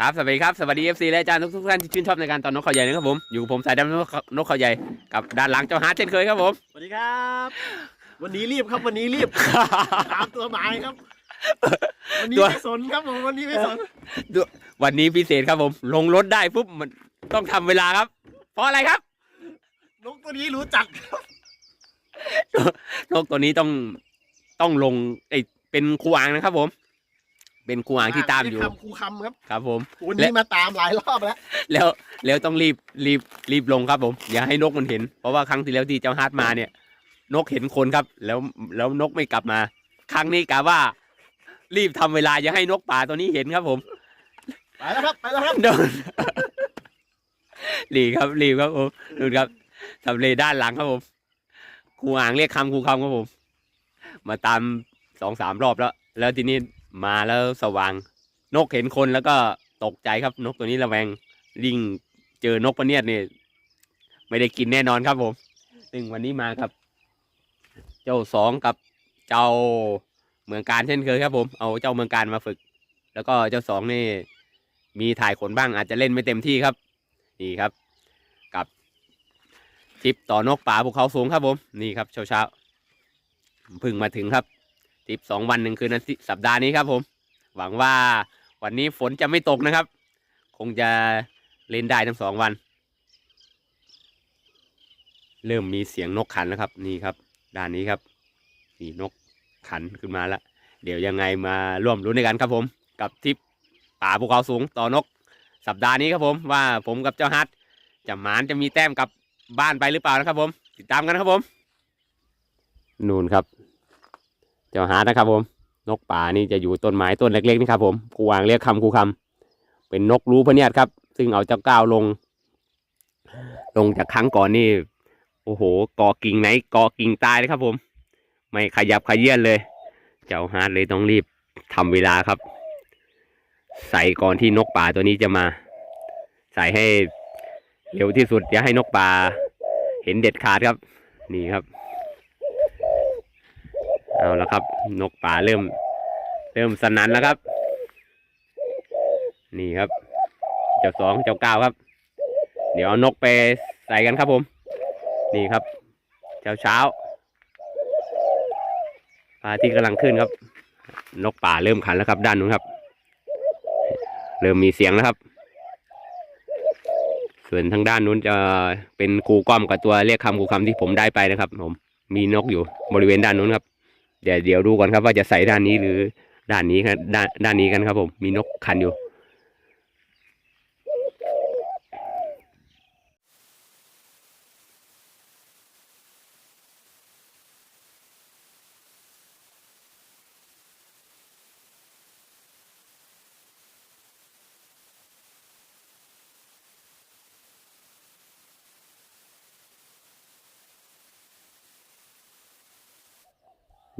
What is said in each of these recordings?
ครับสวัสดีครับสวัสดีเอฟซีและอาจารย์ทุกทุกๆท่านที่ชื่นชอบในการตอนนกเขาใหญ่นะครับผมอยู่กับผมสายดำนกเขานกเขาใหญ่กับด้านหลังเจ้าฮาร์ดเช่นเคยครับผมสวัสดีครับ วันนี้รีบครับวันนี้รีบ ตามตัวหมายครับ วันนี้ตัวไม่สนครับผมวันนี้ไม่สนวันนี้พิเศษครับผม ลงรถได้ปุ๊บมันต้องทำเวลาครับ เพราะอะไรครับนกตัวนี้รู้จักครับนกตัวนี้ต้องต้องลงเอยเป็นครูอ่างนะครับผม เป็นครูอ่างที่ตามอยู่เรีกคำครูคำครับครับผม วันนี้มาตามหลายรอบแล้ว แล้วแล้วต้องรีบรีบรีบลงครับผม อย่าให้นกมันเห็น เพราะว่าครั้งที่แล้วที่เจ้าฮาร์ดมาเนี่ย นกเห็นคนครับ แล้วแล้วนกไม่กลับมา ครั้งนี้กะว่า รีบทำเวลาอย่าให้นกป่าตัวนี้เห็นครับผม ไปแล้วครับไปแล้วครับโดนรีบครับรีบครับผมดูครับทำเลด้านหลังครับผมครูอ่างเรียกคำครูคำครับผม มาตามสองสามรอบแล้ว แล้วทีนี้ มาแล้วสว่าง นกเห็นคนแล้วก็ตกใจครับ นกตัวนี้ระแวงยิ่งเจอนกปะเนียดเนี่ยไม่ได้กินแน่นอนครับผม ซึ่งวันนี้มาครับ เจ้าสองกับเจ้าเมืองการเช่นเคยครับ ผม เอาเจ้าเมืองการมาฝึก แล้วก็เจ้าสองนี่ มีถ่ายขนบ้างอาจจะเล่นไม่เต็มที่ครับ นี่ครับ กับทริปต่อนกป่าภูเขาสูงครับผม นี่ครับเช้าเช้าเพึ่งมาถึงครับ ทริปสองวันหนึ่งคืนอาทิตย์สัปดาห์นี้ครับผม หวังว่าวันนี้ฝนจะไม่ตกนะครับ คงจะเล่นได้ทั้งสองวัน เริ่มมีเสียงนกขันแล้วครับ นี่ครับ ด้านนี้ครับนี่นกขันขึ้นมาแล้วเดี๋ยวยังไงมาร่วมรุ้นด้วยกันครับผม กับทริปป่าภูเขาสูงต่อนก สัปดาห์นี้ครับผมว่าผมกับเจ้าฮัทจะหมานจะมีแต้มกับบ้านไปหรือเปล่านะครับผม ติดตามกันครับผม นูนครับ เจ้าฮัทนะครับ ผม นกป่านี่จะอยู่ต้นไม้ต้นเล็กๆนี่ครับผมครูวางเรียกคำครูคำเป็นนกรู้พเนียดครับ ซึ่งเอาเจ้าก้าวลง ลงจากครั้งก่อนนี่ โอ้โหกอกิ่งไหนกอกิ่งตายเลยครับ ผม ไม่ขยับขยื่นเลย เจ้าฮาร์ดเลยต้องรีบทำเวลาครับ ใส่ก่อนที่นกป่าตัวนี้จะมา ใส่ให้เร็วที่สุดอย่าให้นกป่า เห็นเด็ดขาดครับ นี่ครับ เอาแล้วครับ นกป่าเริ่ม เริ่มสนันแล้วครับ นี่ครับ เจ้าสองเจ้าเก้าครับ เดี๋ยวเอานกไปใส่กันครับผม นี่ครับ เช้าเช้าพระอาที่กำลังขึ้นครับ นกป่าเริ่มขันแล้วครับ ด้านนู้นครับ เริ่มมีเสียงแล้วครับ ส่วนทางด้านนู้นจะเป็นครูก้อมกับตัวเรียกคำครูคำที่ผมได้ไปนะครับ ผมมีนกอยู่บริเวณด้านนู้นครับ เดี๋ยวเดี๋ยวดูก่อนครับว่าจะใส่ด้านนี้หรือด้านนี้ครับด้านด้านนี้กันครับผมมีนกคันอยู่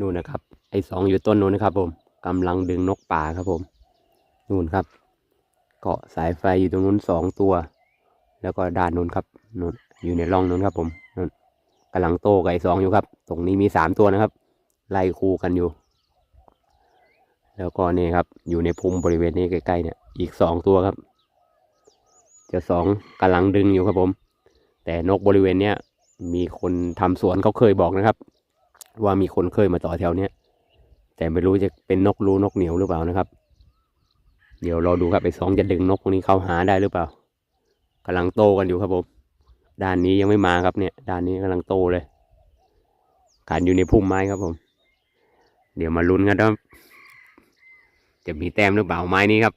นู่นนะครับ ไอ้สองอยู่ต้นนู้นนะครับ ผมกำลังดึงนกป่าครับผม นู่นครับ เกาะสายไฟอยู่ตรงนู้นสองตัว แล้วก็ด้านนู้นครับนู่นอยู่ในร่องนู้นครับ ผมนู่นกำลังโตกับไอ้สองอยู่ครับ ตรงนี้มีสามตัวนะครับ ไล่คู่กันอยู่ แล้วก็นี่ครับ อยู่ในพุ่มบริเวณนี้ใกล้ๆเนี่ย อีกสองตัวครับเจะสองกำลังดึงอยู่ครับผม แต่นกบริเวณเนี้ยมีคนทำสวนเขาเคยบอกนะครับ ว่ามีคนเคยมาต่อแถวเนี้ยแต่ไม่รู้จะเป็นนกรู้นกเหนียวหรือเปล่านะครับ เดี๋ยวเราดูครับไอ้สองจะดึงนกพวกนี้เข้าหาได้หรือเปล่ากำลังโตกันอยู่ครับผมด้านนี้ยังไม่มาครับเนี่ย ด้านนี้กำลังโตเลยการอยู่ในพุ่มไม้ครับผม เดี๋ยวมาลุ้นกันว่าจะมีแต้มหรือเปล่าไม้นี้ครับ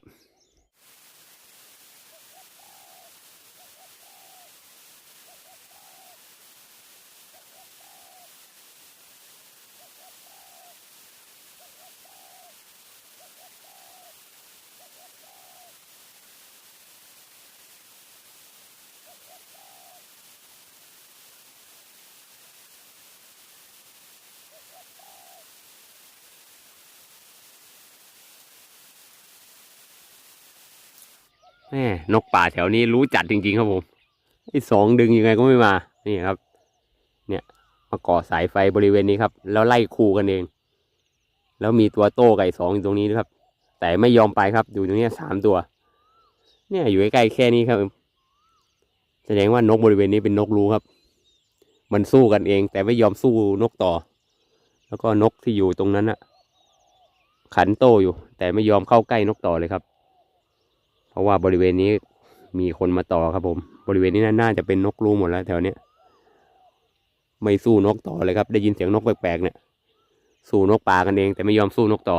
แม่นกป่าแถวนี้รู้จัดจริงๆครับผมไอ้สองดึงยังไงก็ไม่มา นี่ครับ เนี่ยมาก่อสายไฟบริเวณนี้ครับ แล้วไล่คู่กันเอง แล้วมีตัวโต้ไก่สองอยู่ตรงนี้นะครับ แต่ไม่ยอมไปครับอยู่ตรงนี้สามตัว เนี่ยอยู่ใกล้ๆแค่นี้ครับ แสดงว่านกบริเวณนี้เป็นนกรู้ครับ มันสู้กันเอง แต่ไม่ยอมสู้นกต่อ แล้วก็นกที่อยู่ตรงนั้นอะขันโตอยู่ แต่ไม่ยอมเข้าใกล้นกต่อเลยครับ เพราะว่าบริเวณนี้มีคนมาต่อครับผม บริเวณนี้น่าจะเป็นนกรูหมดแล้วแถวเนี้ยไม่สู้นกต่อเลยครับ ได้ยินเสียงนกแปลกๆเนี่ย สู้นกป่ากันเอง แต่ไม่ยอมสู้นกต่อ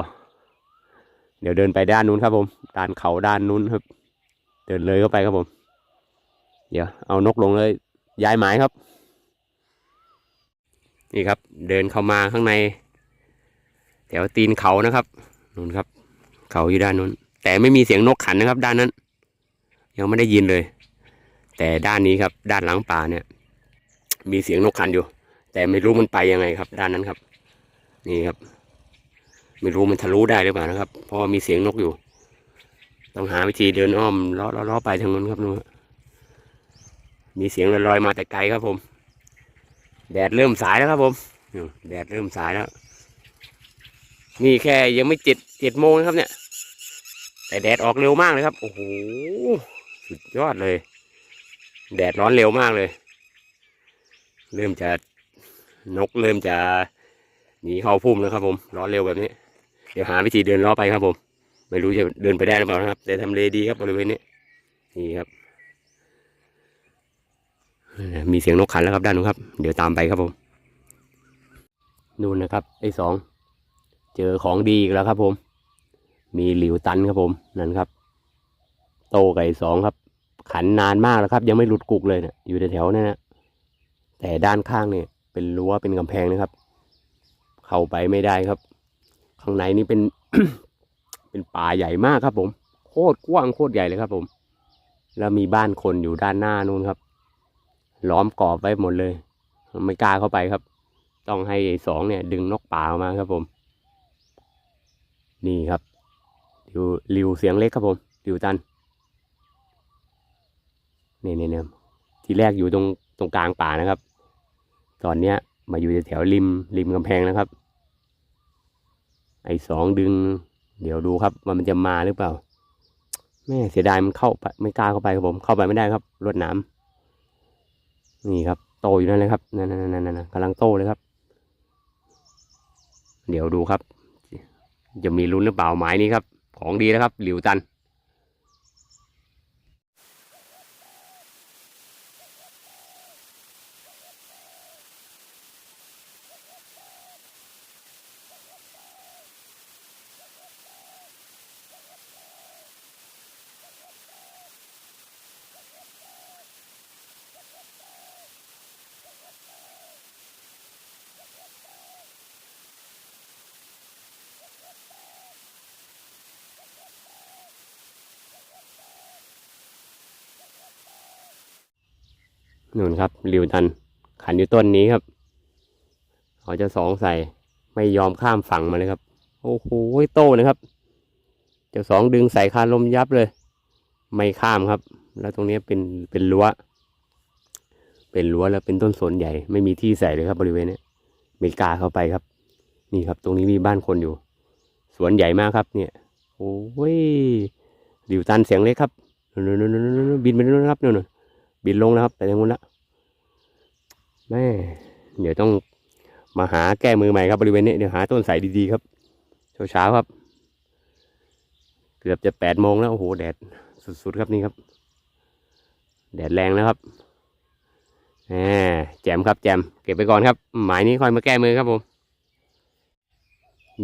เดี๋ยวเดินไปด้านนู้นครับผม ด้านเขาด้านนู้นครับ เดินเลยเข้าไปครับผม เดี๋ยวเอานกลงเลย ย้ายหมายครับ นี่ครับ เดินเข้ามาข้างใน แถวตีนเขานะครับนู่นครับ เขาอยู่ด้านนู้น แต่ไม่มีเสียงนกขันนะครับ ด้านนั้น ยังไม่ได้ยินเลย แต่ด้านนี้ครับ ด้านหลังป่าเนี่ย มีเสียงนกขันอยู่ แต่ไม่รู้มันไปยังไงครับ ด้านนั้นครับ นี่ครับ ไม่รู้มันทะลุได้หรือเปล่านะครับ เพราะมีเสียงนกอยู่ ต้องหาวิธีเดินอ้อมเลาะเลาะเลาะไปทางนู้นครับนู้นมีเสียงลอยๆมาแต่ไกลครับผม แดดเริ่มสายแล้วครับผมแดดเริ่มสายแล้วนี่แค่ยังไม่เจ็ดเจ็ดโมงนะครับเนี่ย แต่แดดออกเร็วมากเลยครับ โอ้โห สุดยอดเลย แดดร้อนเร็วมากเลย เริ่มจะนกเริ่มจะหนีเข้าพุ่มแล้วครับ ผม ร้อนเร็วแบบนี้ เดี๋ยวหาวิธีเดินล้อไปครับ ผม ไม่รู้จะเดินไปได้หรือเปล่านะครับ แต่ทำเลดีครับบริเวณนี้ นี่ครับ มีเสียงนกขันแล้วครับด้านนู้นครับ เดี๋ยวตามไปครับผม นู่นนะครับไอ้สอง เจอของดีอีกแล้วครับผม มีหลิวตันครับผมนั่นครับ โตไก่สองครับ ขันนานมากแล้วครับ ยังไม่หลุดกุกเลยเนะี่ยอยู่แถวๆนั่นนะแต่ด้านข้างเนี่ย เป็นรั้วเป็นกำแพงนะครับ เข้าไปไม่ได้ครับ ข้างในนี่เป็น เป็นป่าใหญ่มากครับผม โคตรกว้างโคตรใหญ่เลยครับ ผม แล้วมีบ้านคนอยู่ด้านหน้านู้นครับ ล้อมกรอบไว้หมดเลย ไม่กล้าเข้าไปครับ ต้องให้ไอ้สองเนี่ย ดึงนกป่าออกมาครับผม นี่ครับ ริวริวเสียงเล็กครับผมริวตันนี่นี่เนี่ยทีแรกอยู่ตรงตรงกลางป่านะครับ ตอนเนี้ยมาอยู่แถวริมริมกำแพงนะครับ ไอ้สองดึง เดี๋ยวดูครับว่ามันจะมาหรือเปล่าแม่เสียดายมันเข้าไปไม่กล้าเข้าไปครับผมเข้าไปไม่ได้ครับรวดหน้ำนี่ครับ โตอยู่นั่นเลยครับนั่นนั่นนั่นนั่นกำลังโตเลยครับ เดี๋ยวดูครับ จะมีลุ้นหรือเปล่าหมายนี้ครับ ของดีนะครับ หลิวจัน นู่นครับหลิวตันขันอยู่ต้นนี้ครับเขาจะสองใส่ไม่ยอมข้ามฝั่งมาเลยครับ โอ้โหโต้นะครับ เจ้าสองดึงใส่คาลมยับเลย ไม่ข้ามครับ แล้วตรงนี้เป็นเป็นรั้ว เป็นรั้วแล้วเป็นต้นสนใหญ่ ไม่มีที่ใส่เลยครับบริเวณนี้ม่กาเข้าไปครับ นี่ครับ ตรงนี้มีบ้านคนอยู่ สวนใหญ่มากครับ เนี่ย โอ้ยหลิวตันเสียงเล็กครับนู่นๆๆๆบินไปนู่นครับนู่น บินลงแล้วครับไปทางนู้นละแม่เดี๋ยวต้องมาหาแก้มือใหม่ครับบริเวณนี้เดี๋ยวหาต้นใส่ดีๆครับเช้าๆครับ เกือบจะแปดโมงแล้วโอ้โหแดดสุดๆครับนี่ครับ แดดแรงนะครับแหมแจมครับแจมเก็บไปก่อนครับ หมายนี้ค่อยมาแก้มือครับผม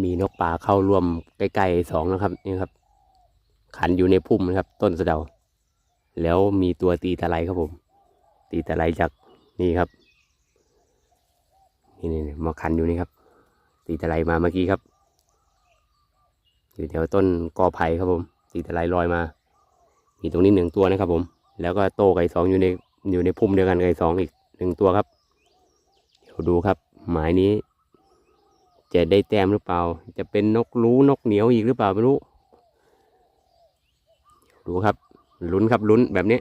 มีนกป่าเข้าร่วมใกล้ๆสองนะครับนี่ครับ ขันอยู่ในพุ่มนะครับ ต้นสะเดา แล้วมีตัวตีตะไลครับผม ตีตะไลจากนี่ครับนี่นี่มาขันอยู่นี่ครับ ตีตะไลมาเมื่อกี้ครับอยู่แถวต้นกอไผ่ครับผม ตีตะไลลอยมา มีตรงนี้หนึ่งตัวนะครับผม แล้วก็โตไก่สองอยู่ในอยู่ในพุ่มเดียวกันไก่สองอีกหนึ่งตัวครับ เดี๋ยวดูครับ หมายนี้ จะได้แต้มหรือเปล่า จะเป็นนกรู้นกเหนียวอีกหรือเปล่าไม่รู้ ดูครับ ลุ้นครับลุ้นแบบนี้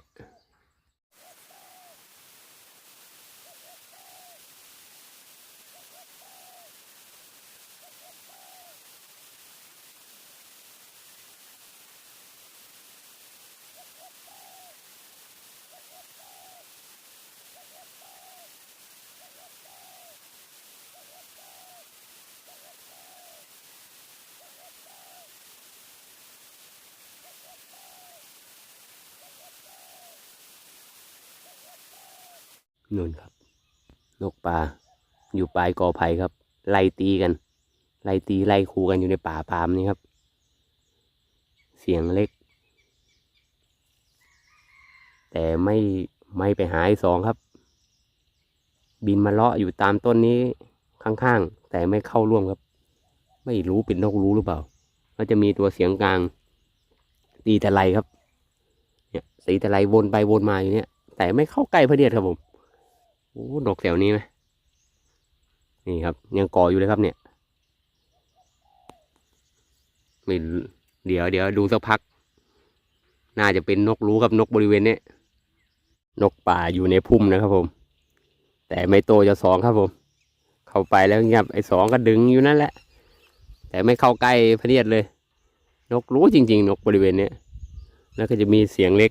นู่นครับ นกป่าอยู่ปลายกอไผ่ครับ ไล่ตีกัน ไล่ตีไล่คูกันอยู่ในป่าปามนี่ครับ เสียงเล็ก แต่ไม่ไม่ไปหาไอ้สองครับ บินมาเลาะอยู่ตามต้นนี้ข้างๆ แต่ไม่เข้าร่วมครับ ไม่รู้เป็นนกรู้หรือเปล่า ก็จะมีตัวเสียงกลาง ตีตะไลครับ เนี่ยสีตะไลวนไปวนมาอยู่เนี่ย แต่ไม่เข้าใกล้พระเดียดครับผม โอ้ดอกแถวนี้ไหมนี่ครับ ยังก่ออยู่เลยครับเนี่ยไม่เดี๋ยวเดี๋ยวดูสักพัก น่าจะเป็นนกรู้กับนกบริเวณเนี้ยนกป่าอยู่ในพุ่มนะครับผม แต่ไม่โตจะสองครับผม เข้าไปแล้วเงียบไอ้สองก็ดึงอยู่นั่นแหละ แต่ไม่เข้าใกล้พระเนียดเลย นกรู้จริง ๆ นกบริเวณเนี้ยแล้วก็จะมีเสียงเล็ก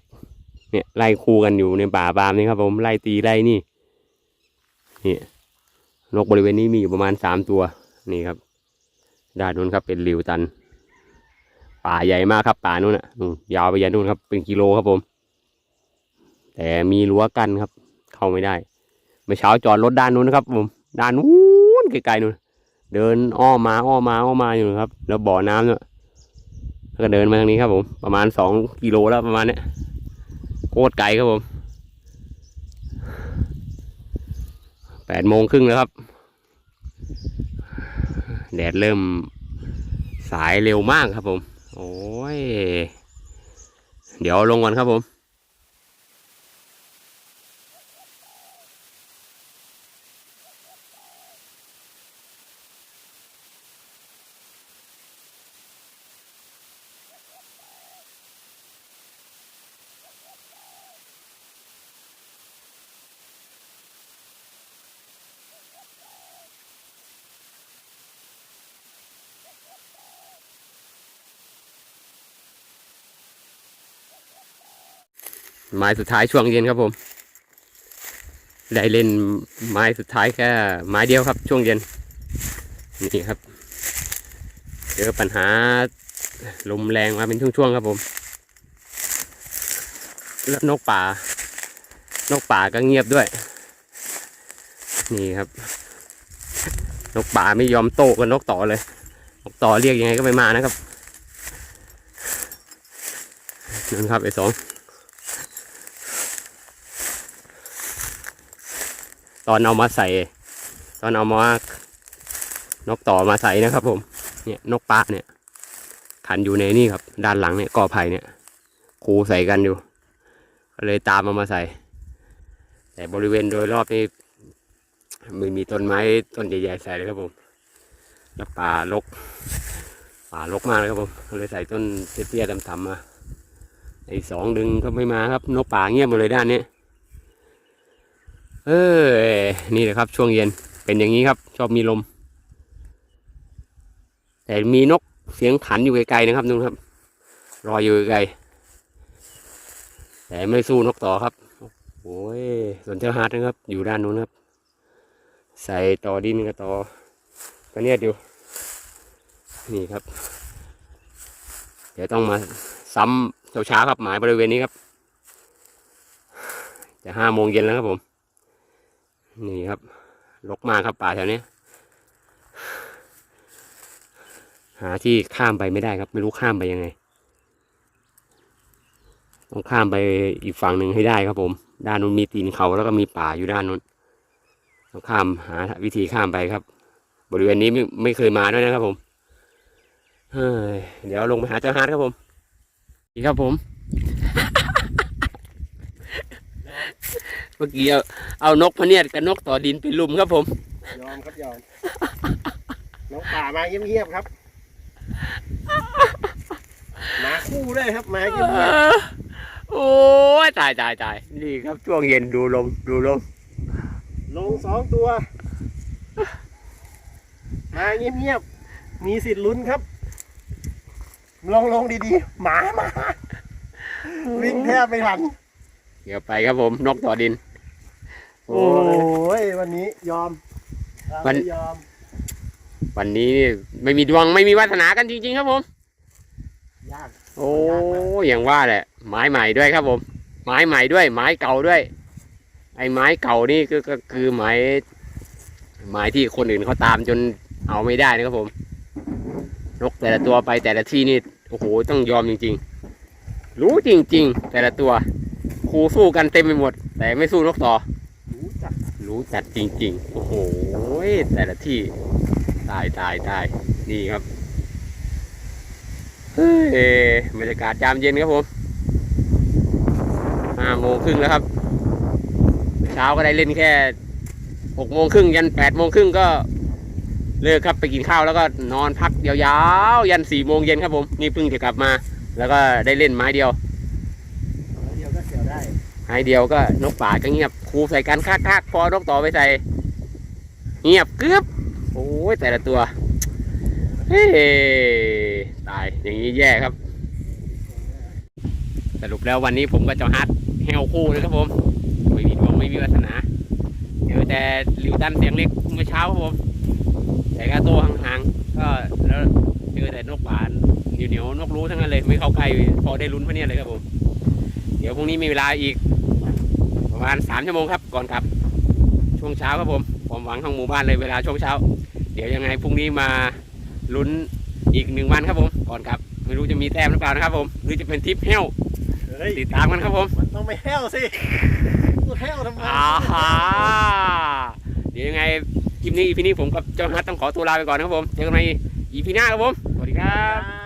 เนี่ยไล่คู่กันอยู่ในป่าปามนี่ครับผมไล่ตีไล่นี่ นี่นกบริเวณนี้มีอยู่ประมาณสามตัวนี่ครับด้านนู้นครับเป็นริวตัน ป่าใหญ่มากครับป่านู้นอะนู่นยาวไปยันนู้นครับ เป็นกิโลครับผม แต่มีรั้วกันครับ เข้าไม่ได้เมื่อเช้าจอดรถด้านนู้นนะครับผมด้านนู้นไกลๆนู้นเดินอ้อมมาอ้อมมาอ้อมมาอยู่นะครับ แล้วบ่อน้ำเนี่ยแล้วก็เดินมาทางนี้ครับผมประมาณสองกิโลแล้วประมาณเนี้ยโคตรไกลครับผม แปดโมงครึ่งแล้วครับ แดดเริ่มสายเร็วมากครับผม โอ้ย เดี๋ยวลงก่อนครับผม ไม้สุดท้ายช่วงเย็นครับผมได้เล่นไม้สุดท้ายแค่ไม้เดียวครับช่วงเย็นนี่ครับเจอปัญหาลมแรงมาเป็นช่วงๆครับผมแล้วนกป่า นกป่าก็เงียบด้วย นี่ครับ นกป่าไม่ยอมโต้กับนกต่อเลย นกต่อเรียกยังไงก็ไม่มานะครับนั่นครับไอ้สอง ตอนเอามาใส่ ตอนเอามานกต่อมาใส่นะครับ ผม เนี่ยนกปลาเนี่ยขันอยู่ในนี่ครับ ด้านหลังเนี่ยกอไผ่เนี่ยคูใส่กันอยู่ก็เลยตามเอามาใส่ แต่บริเวณโดยรอบนี่ม่มีต้นไม้ต้นใหญ่ๆใส่เลยครับผมแล้วป่ารกป่ารกมากเลยครับผมก็เลยใส่ต้นเตี้ยๆต่ำๆมาไอ้สองดึงก็ไม่มาครับ นกป่าเงียบหมดเลยด้านนี้ เออ นี่แหละครับช่วงเย็นเป็นอย่างนี้ครับ ชอบมีลม แต่มีนกเสียงขันอยู่ไกลๆนะครับนุ่นครับ รออยู่ไกลแต่ไม่สู้นกต่อครับโอ้ยสวนเจ้าฮาร์ดนะครับ อยู่ด้านนู้นครับ ใส่ต่อดินกับต่อก็เนี่ยอยู่นี่ครับ เดี๋ยวต้องมาซ้ำเช้าๆครับหมายบริเวณนี้ครับ จะห้าโมงเย็นแล้วครับผม นี่ครับรกมากครับป่าแถวนี้ หาที่ข้ามไปไม่ได้ครับ ไม่รู้ข้ามไปยังไง ต้องข้ามไปอีกฝั่งหนึ่งให้ได้ครับผม ด้านนู้นมีตีนเขาแล้วก็มีป่าอยู่ด้านนู้นต้องข้ามหาวิธีข้ามไปครับ บริเวณนี้ไม่ไม่เคยมาด้วยนะครับผมเฮ้ยเดี๋ยวลงไปหาเจ้าฮาร์ดครับผมนี่ครับผม เมื่อกี้เอาเอานกพะเนียดกับนกต่อดินไปลุมครับผม ยอมครับยอมน้องป่ามาเงียบๆครับมาคู่ด้วยครับมาเงียบโอ้ยตายตายตายนี่ครับช่วงเย็นดูลมดูลมๆลงสองตัวมาเงียบๆมีสิทธิ์ลุ้นครับ ลองลงดีๆ หมามาวิ่งแทบไม่ทัน เดี๋ยวไปครับผมนกต่อดิน โอ้ยวันนี้ยอมวันยอม วันนี้นี่ไม่มีดวงไม่มีวาสนากันจริง ๆ ครับผมยากโอ้อย่างว่าแหละไม้ใหม่ด้วยครับผม ไม้ใหม่ด้วย ไม้เก่าด้วย ไอ้ไม้เก่านี่ก็ก็คือไม้ไม้ที่คนอื่นเขาตามจนเอาไม่ได้นะครับผมนกแต่ละตัวไปแต่ละที่นี่โอ้โหต้องยอมจริง ๆ รู้จริง ๆ แต่ละตัวครูสู้กันเต็มไปหมด แต่ไม่สู้นกต่อรู้จัก รู้จัดจริง ๆ โอ้โห แต่ละที่ ตายตายตายนี่ครับ เฮ้ยบรรยากาศยามเย็นครับผมห้าโมงครึ่งแล้วครับ เช้าก็ได้เล่นแค่หกโมงครึ่งยันแปดโมงครึ่งก็เลิกครับไปกินข้าวแล้วก็นอนพักยาวๆ ยันสี่โมงเย็นครับผม นี่เพิ่งจะกลับมา แล้วก็ได้เล่นไม้เดียวเดียวก็เสียวได้ไม้เดียวก็นกป่าก็เงียบ ครูใส่กันคักๆพอนกต่อไปใส่ เงียบกึบโอ้ยแต่ละตัว เฮ้ตายอย่างนี้แย่ครับ สรุปแล้ววันนี้ผมก็จะฮัดแฮวคู่นะครับผม ไม่มีดวงไม่มีวาสนาเจอแต่ลิวตันเสียงเล็กเมื่อเช้าครับผมแต่ก็โตวห่างๆก็แล้วเจอแต่นกหวานเหนียวๆนกรู้ทั้งนั้นเลย ไม่เข้าใกล้พอได้ลุ้นพะเนี่ยเลยครับผม เดี๋ยวพรุ่งนี้มีเวลาอีก ประมาณสามชั่วโมงครับก่อนกลับช่วงเช้าครับผมความหวังของหมู่บ้านเลยเวลาช่วงเช้า เดี๋ยวยังไงพรุ่งนี้มาลุ้นอีกหนึ่งวันครับผมก่อนกลับ ไม่รู้จะมีแต้มหรือเปล่านะครับผมหรือจะเป็นทริปเฮลเฮ้ยติดตามกันครับผม มันต้องไม่แห้วสิพูดแห้วทำไมอ่าฮะเดี๋ยวยังไงคลิปนี้อีพีนี้ผมกับเจ้าฮัทต้องขอตัวลาไปก่อนนะครับผม เจอกันใหม่อีพีหน้าครับผม สวัสดีครับอ่า